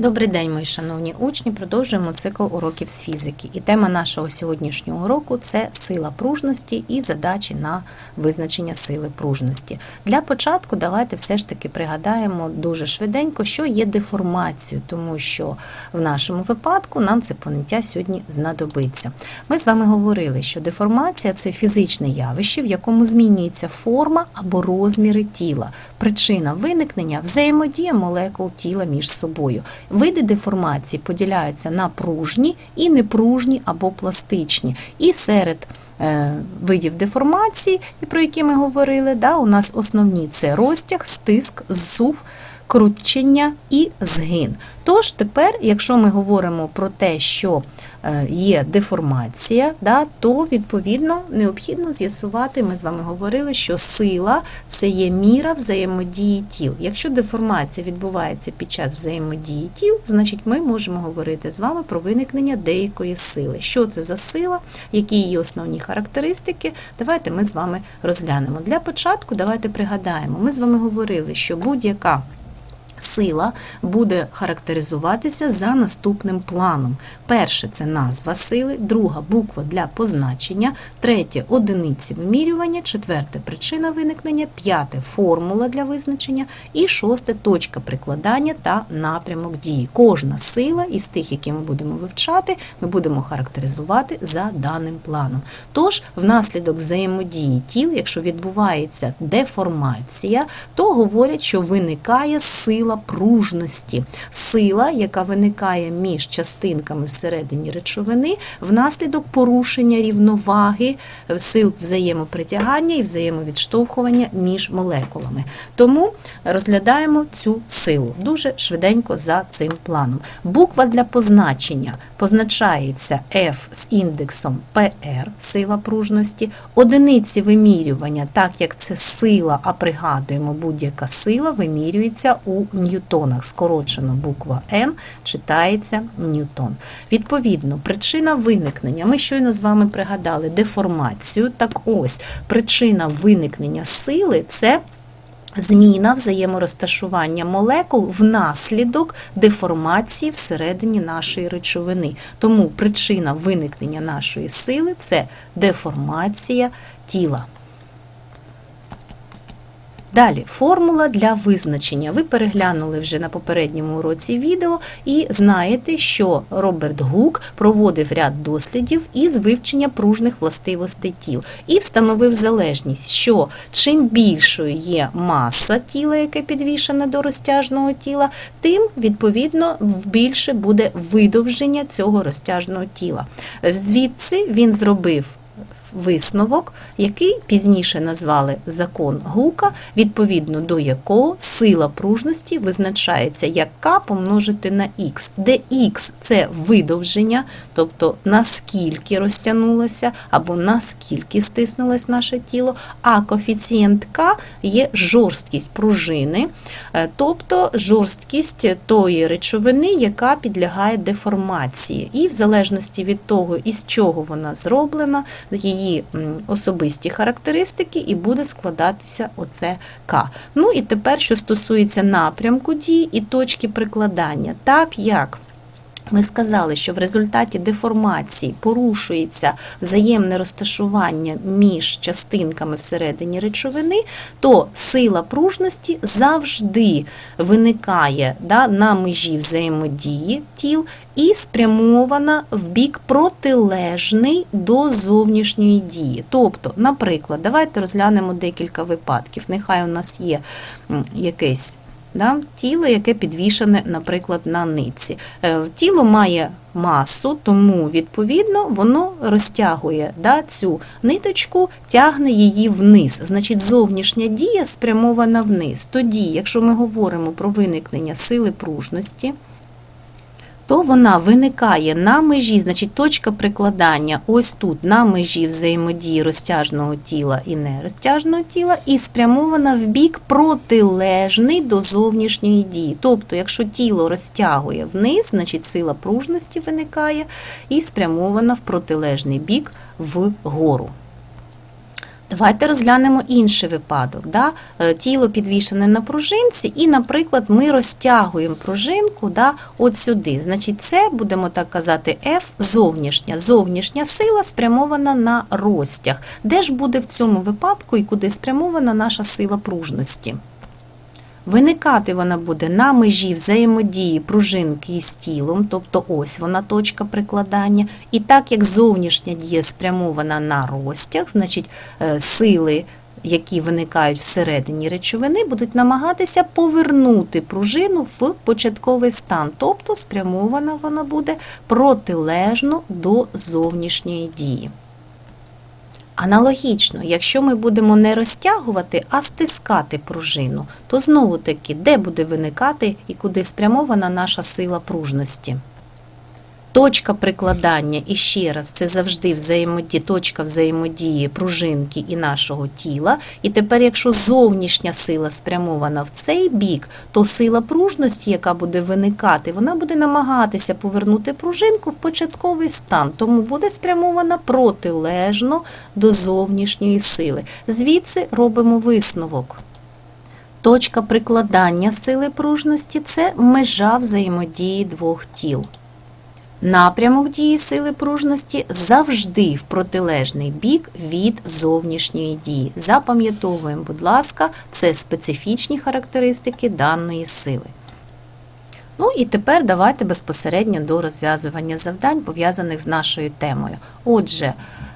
Добрий день, мої шановні учні. Продовжуємо цикл уроків з фізики. І тема нашого сьогоднішнього уроку це сила пружності і задачі на визначення сили пружності. Для початку давайте все ж таки пригадаємо дуже швиденько, що є деформацією, тому що в нашому випадку нам це поняття сьогодні знадобиться. Ми з вами говорили, що деформація це фізичне явище, в якому змінюється форма або розміри тіла. Причина виникнення взаємодія молекул тіла між собою. Види деформації поділяються на пружні і непружні або пластичні. І серед е, видів деформації, про які ми говорили, да, у нас основні це розтяг, стиск, зсув, кручення і згин. Тож тепер, якщо ми говоримо про те, що є деформація, да, то відповідно необхідно з'ясувати, ми з вами говорили, що сила це є міра взаємодії тіл. Якщо деформація відбувається під час взаємодії тіл, значить ми можемо говорити з вами про виникнення деякої сили. Що це за сила, які її основні характеристики, давайте ми з вами розглянемо. Для початку давайте пригадаємо, ми з вами говорили, що будь-яка Сила буде характеризуватися за наступним планом. Перше це назва сили, друга буква для позначення, третє одиниці вимірювання, четверте причина виникнення, п'яте формула для визначення і шосте точка прикладання та напрямок дії. Кожна сила із тих, які ми будемо вивчати, ми будемо характеризувати за даним планом. Тож, внаслідок взаємодії тіл, якщо відбувається деформація, то говорять, що виникає сила пружності, сила, яка виникає між частинками всередині речовини, внаслідок порушення рівноваги сил взаємопритягання і взаємовідштовхування між молекулами. Тому розглядаємо цю силу дуже швиденько за цим планом. Буква для позначення позначається F з індексом PR, сила пружності, одиниці вимірювання, так як це сила, а пригадуємо, будь-яка сила вимірюється у ньютонах. Скорочено буква N читається ньютон. Відповідно, причина виникнення. Ми щойно з вами пригадали деформацію. Так ось причина виникнення сили це. Зміна взаєморозташування молекул внаслідок деформації всередині нашої речовини. Тому причина виникнення нашої сили це деформація тіла. Далі формула для визначення. Ви переглянули вже на попередньому уроці відео і знаєте, що Роберт Гук проводив ряд дослідів із вивчення пружних властивостей тіл і встановив залежність, що чим більшою є маса тіла, яке підвішена до розтяжного тіла, тим відповідно більше буде видовження цього розтяжного тіла. Звідси він зробив висновок, який пізніше назвали закон Гука, відповідно до якого сила пружності визначається як К помножити на Х, де Х це видовження, тобто наскільки розтягнулося або наскільки стиснулось наше тіло, а коефіцієнт К є жорсткість пружини, е, тобто жорсткість тої речовини, яка підлягає деформації. І в залежності від того, із чого вона зроблена, її її особисті характеристики, і буде складатися оце К. Ну і тепер, що стосується напрямку дії і точки прикладання, так як ми сказали, що в результаті деформації порушується взаємне розташування між частинками всередині речовини, то сила пружності завжди виникає да, на межі взаємодії тіл і спрямована в бік протилежний до зовнішньої дії. Тобто, наприклад, давайте розглянемо декілька випадків. Нехай у нас є якесь да, тіло, яке підвішене, наприклад, на нитці. Е, тіло має масу, тому, відповідно, воно розтягує да, цю ниточку, тягне її вниз. Значить, зовнішня дія спрямована вниз. Тоді, якщо ми говоримо про виникнення сили пружності, то вона виникає на межі, значить точка прикладання ось тут, на межі взаємодії розтяжного тіла і нерозтяжного тіла, і спрямована в бік протилежний до зовнішньої дії. Тобто, якщо тіло розтягує вниз, значить сила пружності виникає і спрямована в протилежний бік вгору. Давайте розглянемо інший випадок. Да? Е, Тіло підвішене на пружинці, і, наприклад, ми розтягуємо пружинку да, от сюди. Значить, це, будемо так казати, F зовнішня. Зовнішня сила спрямована на розтяг. Де ж буде в цьому випадку і куди спрямована наша сила пружності? Виникати вона буде на межі взаємодії пружинки із тілом, тобто ось вона точка прикладання. І так як зовнішня дія спрямована на розтяг, значить е, сили, які виникають всередині речовини, будуть намагатися повернути пружину в початковий стан, тобто спрямована вона буде протилежно до зовнішньої дії. Аналогічно, якщо ми будемо не розтягувати, а стискати пружину, то знову таки, де буде виникати і куди спрямована наша сила пружності? Точка прикладання, і ще раз, це завжди взаємодія, точка взаємодії пружинки і нашого тіла. І тепер, якщо зовнішня сила спрямована в цей бік, то сила пружності, яка буде виникати, вона буде намагатися повернути пружинку в початковий стан, тому буде спрямована протилежно до зовнішньої сили. Звідси робимо висновок. Точка прикладання сили пружності це межа взаємодії двох тіл. Напрямок дії сили пружності завжди в протилежний бік від зовнішньої дії. Запам'ятовуємо, будь ласка, це специфічні характеристики даної сили. Ну і тепер давайте безпосередньо до розв'язування завдань, пов'язаних з нашою темою. Отже,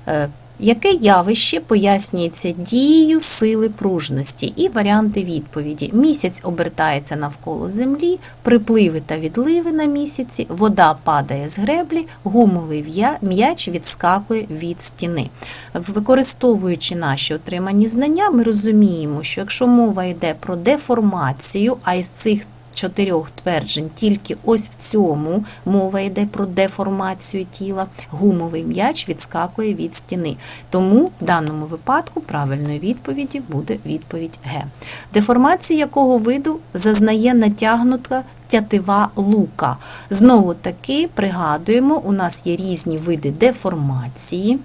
е, яке явище пояснюється дією сили пружності і варіанти відповіді? Місяць обертається навколо землі, припливи та відливи на місяці, вода падає з греблі, гумовий м'яч відскакує від стіни. Використовуючи наші отримані знання, ми розуміємо, що якщо мова йде про деформацію, а із цих чотирьох тверджень тільки ось в цьому мова йде про деформацію тіла. Гумовий м'яч відскакує від стіни. Тому в даному випадку правильною відповіді буде відповідь Г. Деформацію якого виду зазнає натягнута тятива лука. Знову таки пригадуємо, у нас є різні види деформації.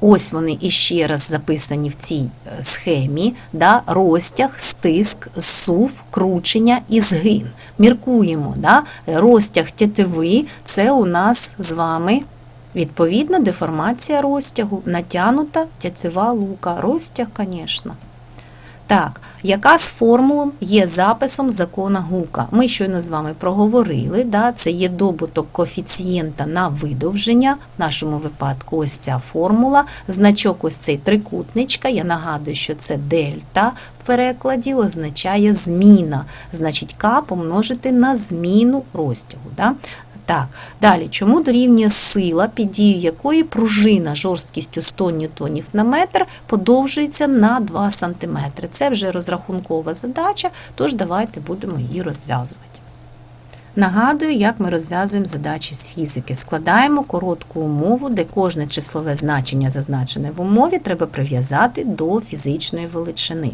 Ось вони іще раз записані в цій е, схемі: да, розтяг, стиск, зсув, кручення і згин. Міркуємо, да, розтяг тятиви це у нас з вами Відповідна деформація розтягу, натянута тяцева лука. Розтяг, звісно. Так, яка з формул є записом закона Гука? Ми щойно з вами проговорили, да, це є добуток коефіцієнта на видовження, в нашому випадку ось ця формула, значок ось цей трикутничка, я нагадую, що це дельта в перекладі означає зміна, значить К помножити на зміну розтягу. Да? Так, далі, чому дорівнює сила, під дією якої пружина жорсткістю 100 ньютонів на метр подовжується на 2 см. Це вже розрахункова задача, тож давайте будемо її розв'язувати. Нагадую, як ми розв'язуємо задачі з фізики. Складаємо коротку умову, де кожне числове значення, зазначене в умові, треба прив'язати до фізичної величини.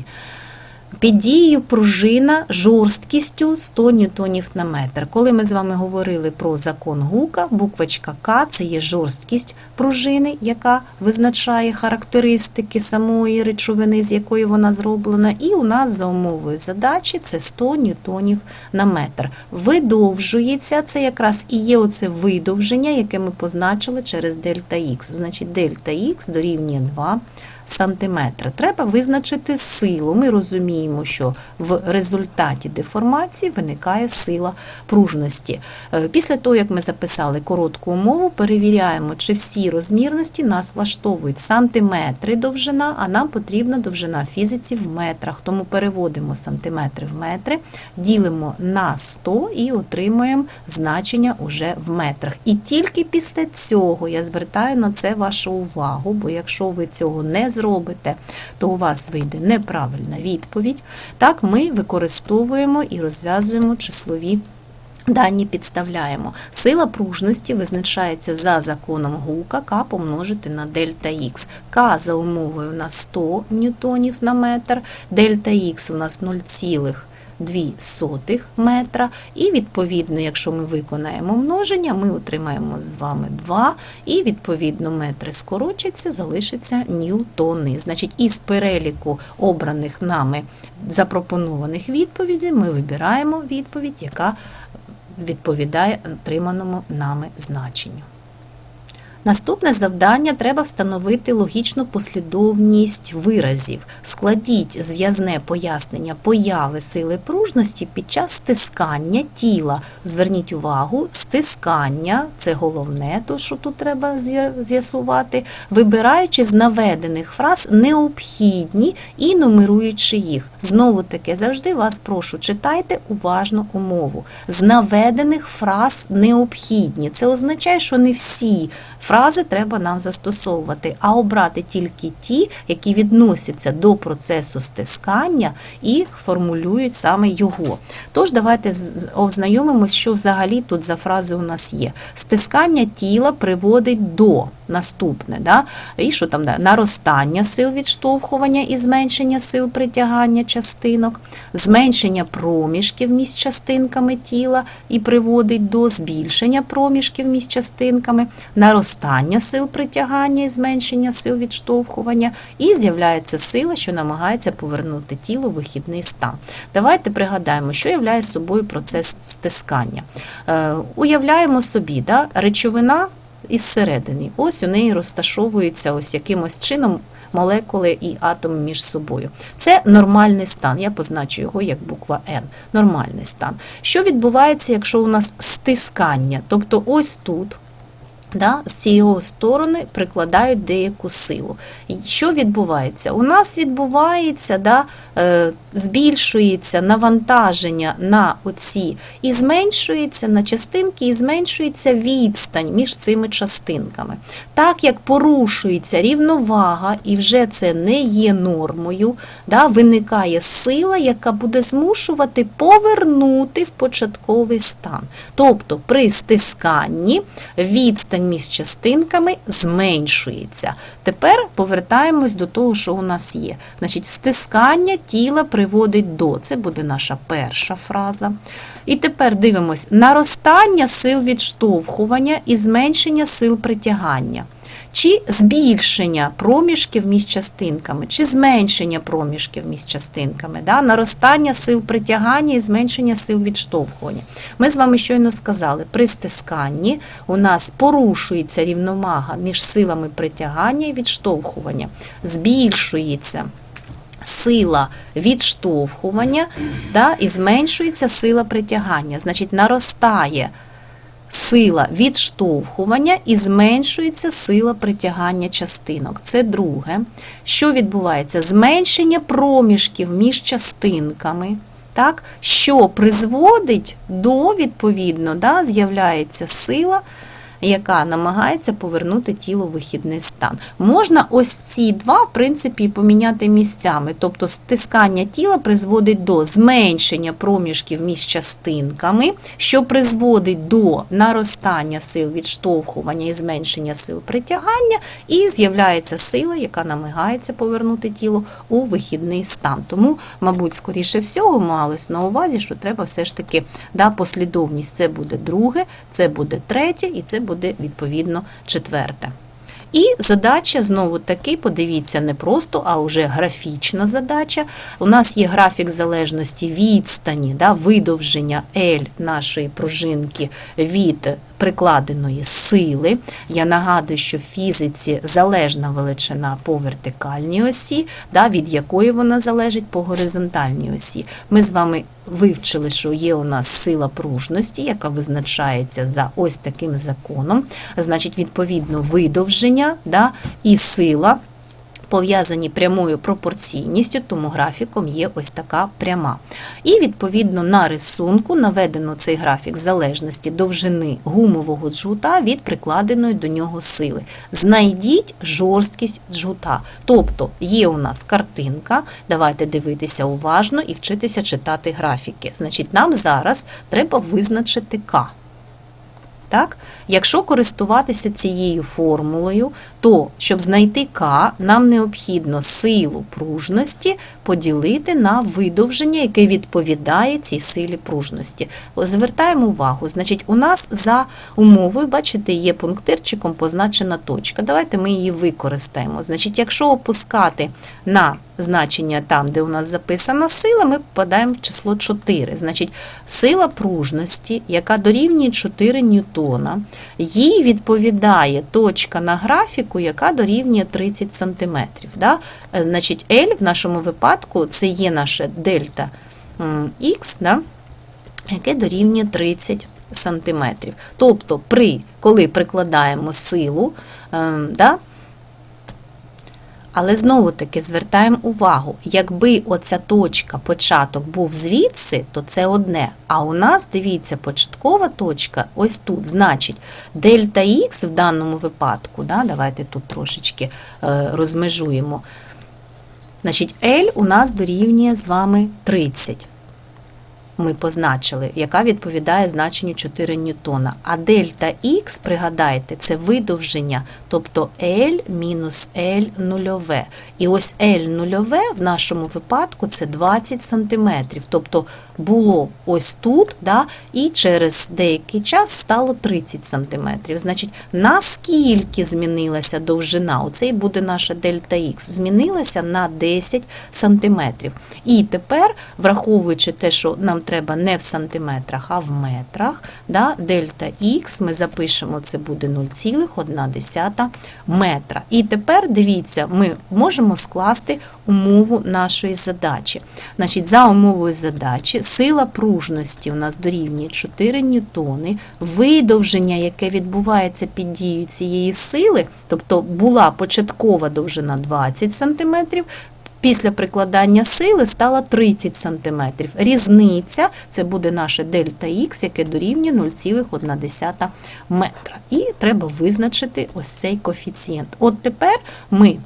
Під дією пружина жорсткістю 100 ньютонів на метр. Коли ми з вами говорили про закон Гука, буквочка К це є жорсткість пружини, яка визначає характеристики самої речовини, з якої вона зроблена. І у нас за умовою задачі це 100 ньютонів на метр. Видовжується, це якраз і є оце видовження, яке ми позначили через дельта Х. Значить, дельта Х дорівнює 2 сантиметра. Треба визначити силу. Ми розуміємо, що в результаті деформації виникає сила пружності. Е, Після того, як ми записали коротку умову, перевіряємо, чи всі розмірності нас влаштовують сантиметри довжина, а нам потрібна довжина фізиці в метрах. Тому переводимо сантиметри в метри, ділимо на 100 і отримуємо значення уже в метрах. І тільки після цього я звертаю на це вашу увагу, бо якщо ви цього не зробите, то у вас вийде неправильна відповідь. Так, ми використовуємо і розв'язуємо числові. Дані підставляємо. Сила пружності визначається за законом Гука, К помножити на дельта Х. К за умовою у нас 100 ньютонів на метр, дельта Х у нас 0,5 0,2 метра. І відповідно, якщо ми виконаємо множення, ми отримаємо з вами 2, і відповідно метри скорочаться, залишиться ньютони. Значить, із переліку обраних нами запропонованих відповідей ми вибираємо відповідь, яка відповідає отриманому нами значенню. Наступне завдання треба встановити логічну послідовність виразів. Складіть зв'язне пояснення появи сили пружності під час стискання тіла. Зверніть увагу, стискання це головне, то що тут треба з'ясувати, вибираючи з наведених фраз необхідні і нумеруючи їх. Знову таки, завжди вас прошу, читайте уважно умову. З наведених фраз необхідні. Це означає, що не всі фрази треба нам застосовувати, а обрати тільки ті, які відносяться до процесу стискання і формулюють саме його. Тож давайте ознайомимось, що взагалі тут за фрази у нас є. Стискання тіла приводить до наступне, да? і що там да? наростання сил відштовхування і зменшення сил притягання частинок, зменшення проміжків між частинками тіла і приводить до збільшення проміжків між частинками, наростання сил притягання і зменшення сил відштовхування, і з'являється сила, що намагається повернути тіло в вихідний стан. Давайте пригадаємо, що являє собою процес стискання. Е, уявляємо собі, да, речовина із середини. Ось у неї розташовуються ось якимось чином молекули і атом між собою. Це нормальний стан. Я позначу його як буква Н. Нормальний стан. Що відбувається, якщо у нас стискання? Тобто ось тут. Да, з цієї сторони прикладають деяку силу. І що відбувається? У нас відбувається, да, е, збільшується навантаження на оці і зменшується на частинки, і зменшується відстань між цими частинками. Так як порушується рівновага, і вже це не є нормою, да, виникає сила, яка буде змушувати повернути в початковий стан. Тобто при стисканні відстань між частинками зменшується. Тепер повертаємось до того, що у нас є. Значить, стискання тіла приводить до. Це буде наша перша фраза. І тепер дивимось: наростання сил відштовхування і зменшення сил притягання. Чи збільшення проміжків між частинками, чи зменшення проміжків між частинками, да? наростання сил притягання і зменшення сил відштовхування. Ми з вами щойно сказали, при стисканні у нас порушується рівновага між силами притягання і відштовхування, збільшується сила відштовхування да, і зменшується сила притягання. Значить, наростає сила відштовхування і зменшується сила притягання частинок. Це друге. Що відбувається? Зменшення проміжків між частинками. Так, що призводить до, відповідно, да, з'являється сила, яка намагається повернути тіло в вихідний стан. Можна ось ці два, в принципі, поміняти місцями. Тобто стискання тіла призводить до зменшення проміжків між частинками, що призводить до наростання сил відштовхування і зменшення сил притягання, і з'являється сила, яка намагається повернути тіло у вихідний стан. Тому, мабуть, скоріше всього, малось на увазі, що треба все ж таки да, послідовність. Це буде друге, це буде третє, і це буде відповідно четверте. І задача знову таки, подивіться, не просто, а вже графічна задача. У нас є графік залежності відстані, да, видовження L нашої пружинки від прикладеної сили. Я нагадую, що в фізиці залежна величина по вертикальній осі, да, від якої вона залежить по горизонтальній осі. Ми з вами вивчили, що є у нас сила пружності, яка визначається за ось таким законом. Значить, відповідно, видовження да, і сила. Пов'язані прямою пропорційністю, тому графіком є ось така пряма. І відповідно на рисунку наведено цей графік залежності довжини гумового джгута від прикладеної до нього сили. Знайдіть жорсткість джгута. Тобто є у нас картинка, давайте дивитися уважно і вчитися читати графіки. Значить, нам зараз треба визначити К. Так? Якщо користуватися цією формулою, то щоб знайти К, нам необхідно силу пружності поділити на видовження, яке відповідає цій силі пружності. Звертаємо увагу, значить, у нас за умовою, бачите, є пунктирчиком позначена точка. Давайте ми її використаємо. Значить, якщо опускати на значення там, де у нас записана сила, ми попадаємо в число 4. Значить, сила пружності, яка дорівнює 4 ньютона, їй відповідає точка на графіку, яка дорівнює 30 см. Да? Е, Значить, L в нашому випадку це є наше дельта Х, да? яке дорівнює 30 см. Тобто, при, коли прикладаємо силу, е, да, але знову таки звертаємо увагу, якби оця точка, початок був звідси, то це одне. А у нас, дивіться, початкова точка ось тут. Значить, дельта х в даному випадку, да, давайте тут трошечки е, розмежуємо. Значить, L у нас дорівнює з вами 30 ми позначили, яка відповідає значенню 4 ньютона. А дельта Х, пригадайте, це видовження, тобто L мінус L нульове. І ось L нульове в нашому випадку це 20 см. Тобто було ось тут, да, і через деякий час стало 30 см. Значить, наскільки змінилася довжина, оцей буде наша дельта Х, змінилася на 10 см. І тепер, враховуючи те, що нам треба не в сантиметрах, а в метрах, да, дельта Х ми запишемо, це буде 0,1 метра. І тепер, дивіться, ми можемо скласти умову нашої задачі. Значить, За умовою задачі сила пружності у нас дорівнює 4 ньютони, видовження, яке відбувається під дією цієї сили, тобто була початкова довжина 20 см, Після прикладання сили стала 30 см. Різниця це буде наше дельта Х, яке дорівнює 0,1 метра. І треба визначити ось цей коефіцієнт. От тепер ми,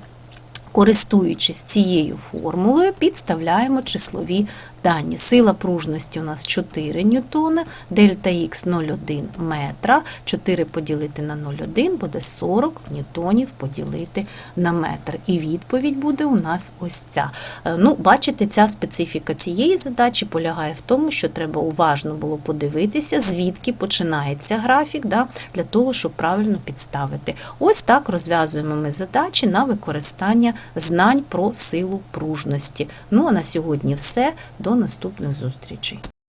користуючись цією формулою, підставляємо числові дані. Сила пружності у нас 4 ньютона, дельта Х 0,1 метра, 4 поділити на 0,1 буде 40 ньютонів поділити на метр. І відповідь буде у нас ось ця. Е, Ну, Бачите, ця специфіка цієї задачі полягає в тому, що треба уважно було подивитися, звідки починається графік, да, для того, щоб правильно підставити. Ось так розв'язуємо ми задачі на використання знань про силу пружності. Ну а на сьогодні все. До наступних зустрічей.